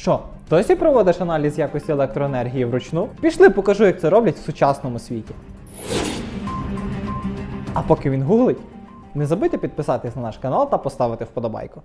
Що, досі проводиш аналіз якості електроенергії вручну? Пішли, покажу, як це роблять в сучасному світі. А поки він гуглить, не забудьте підписатись на наш канал та поставити вподобайку.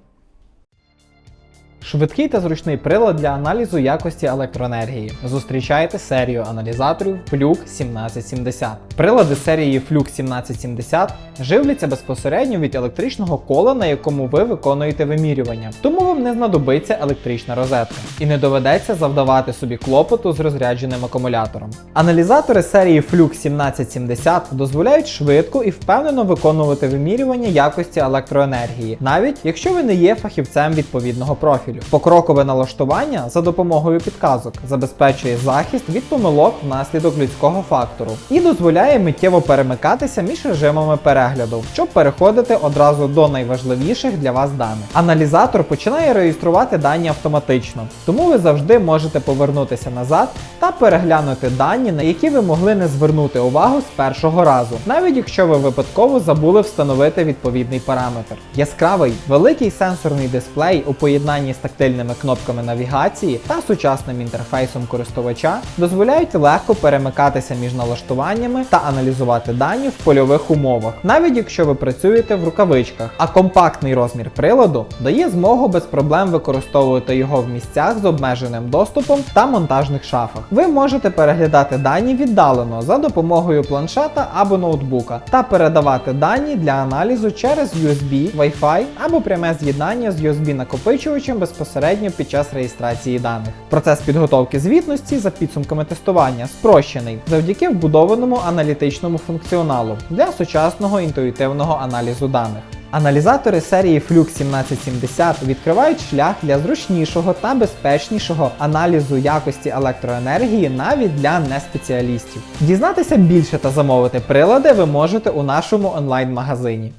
Швидкий та зручний прилад для аналізу якості електроенергії. Зустрічайте серію аналізаторів Fluke 1770. Прилади серії Fluke 1770 живляться безпосередньо від електричного кола, на якому ви виконуєте вимірювання, тому вам не знадобиться електрична розетка і не доведеться завдавати собі клопоту з розрядженим акумулятором. Аналізатори серії Fluke 1770 дозволяють швидко і впевнено виконувати вимірювання якості електроенергії, навіть якщо ви не є фахівцем відповідного профілю. Покрокове налаштування за допомогою підказок забезпечує захист від помилок внаслідок людського фактору і дозволяє миттєво перемикатися між режимами перегляду, щоб переходити одразу до найважливіших для вас даних. Аналізатор починає реєструвати дані автоматично, тому ви завжди можете повернутися назад та переглянути дані, на які ви могли не звернути увагу з першого разу, навіть якщо ви випадково забули встановити відповідний параметр. Яскравий великий сенсорний дисплей у поєднанні з тактильними кнопками навігації та сучасним інтерфейсом користувача дозволяють легко перемикатися між налаштуваннями та аналізувати дані в польових умовах, навіть якщо ви працюєте в рукавичках. А компактний розмір приладу дає змогу без проблем використовувати його в місцях з обмеженим доступом та монтажних шафах. Ви можете переглядати дані віддалено за допомогою планшета або ноутбука та передавати дані для аналізу через USB, Wi-Fi або пряме з'єднання з USB-накопичувачем безпосередньо під час реєстрації даних. Процес підготовки звітності за підсумками тестування спрощений завдяки вбудованому аналітичному функціоналу для сучасного інтуїтивного аналізу даних. Аналізатори серії Fluke 1770 відкривають шлях для зручнішого та безпечнішого аналізу якості електроенергії навіть для неспеціалістів. Дізнатися більше та замовити прилади ви можете у нашому онлайн-магазині.